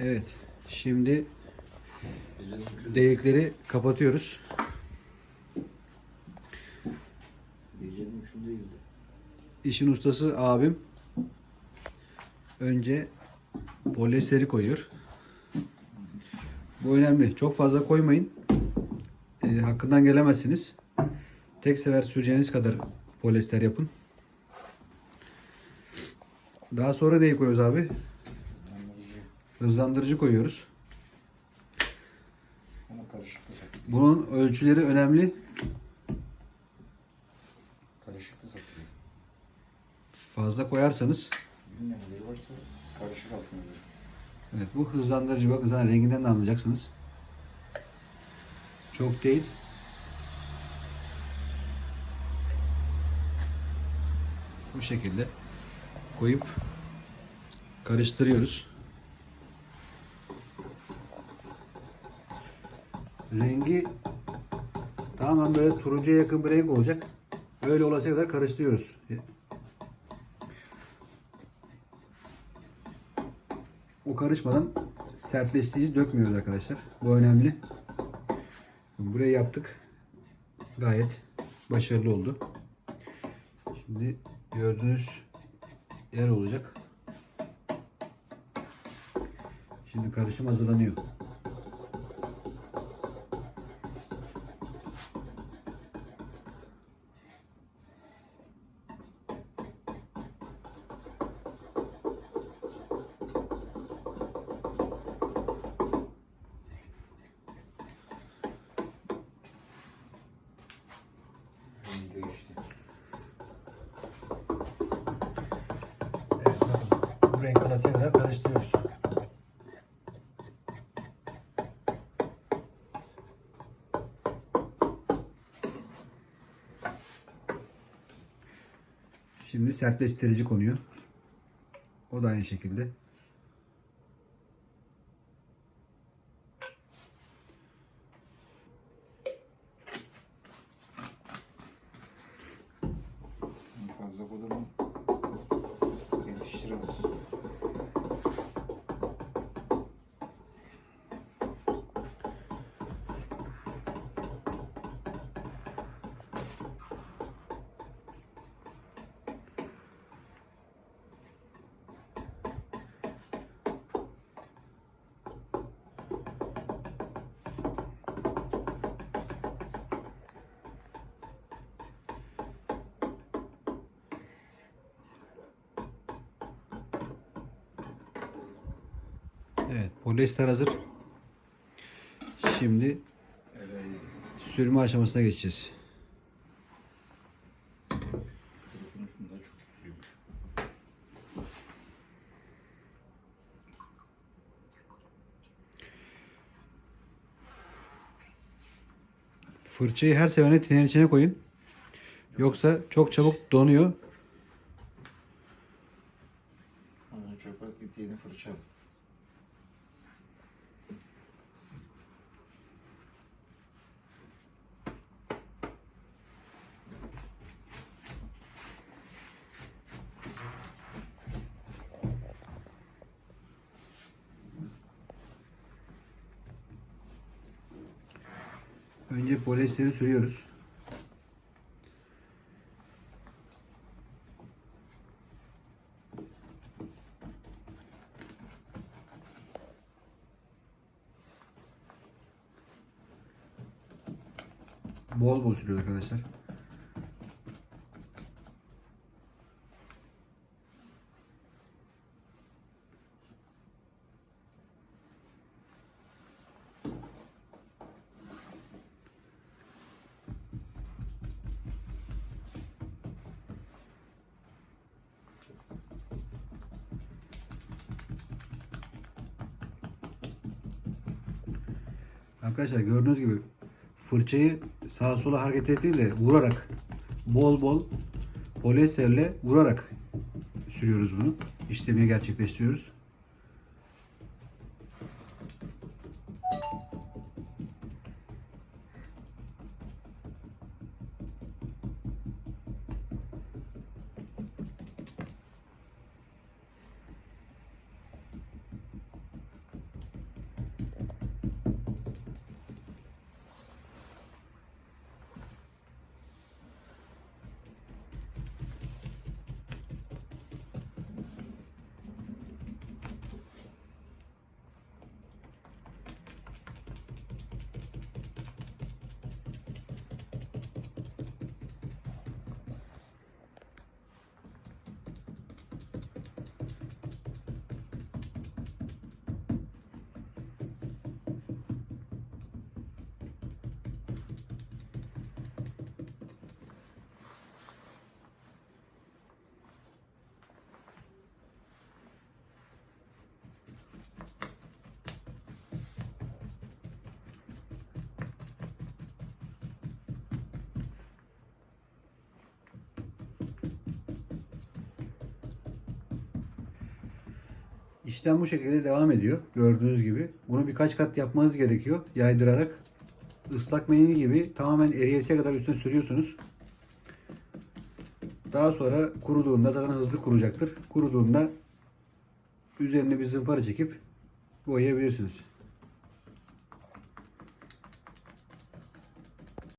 Evet. Şimdi delikleri kapatıyoruz. Gecenin üçündeyiz de. İşin ustası abim. Önce polyesteri koyuyor. Bu önemli. Çok fazla koymayın. Ee, hakkından gelemezsiniz. Tek sefer süreceğiniz kadar polyester yapın. Daha sonra neyi koyuyoruz abi? Hızlandırıcı koyuyoruz. Bunun ölçüleri önemli. Karışıklı satılıyor. Fazla koyarsanız Bilmeyenleri varsa karışık alsınızdır. Evet bu hızlandırıcı bak zaten renginden de anlayacaksınız. Çok değil. Bu şekilde koyup karıştırıyoruz. Rengi tamamen böyle turuncuya yakın bir renk olacak. Öyle olası kadar karıştırıyoruz. O karışmadan sertleştiği dökmüyoruz arkadaşlar. Bu önemli. Burayı yaptık. Gayet başarılı oldu. Şimdi gördüğünüz yer olacak. Şimdi karışım hazırlanıyor. Bu kadar karıştırıyoruz. Şimdi sertleştirici konuyor. O da aynı şekilde. Fazla olur Evet, polyester hazır. Şimdi sürme aşamasına geçeceğiz. Fırçayı her seferinde tenerin içine koyun. Yoksa çok çabuk donuyor. Önce polyesteri sürüyoruz. Bol bol sürüyoruz arkadaşlar. Arkadaşlar gördüğünüz gibi fırçayı sağa sola hareket ettiği de vurarak bol bol polyesterle vurarak sürüyoruz bunu. İşlemini gerçekleştiriyoruz. İşlem bu şekilde devam ediyor. Gördüğünüz gibi. Bunu birkaç kat yapmanız gerekiyor. Yaydırarak. Islak mendil gibi tamamen eriyesiye kadar üstüne sürüyorsunuz. Daha sonra kuruduğunda zaten hızlı kuruyacaktır. Kuruduğunda üzerine bir zımpara çekip boyayabilirsiniz.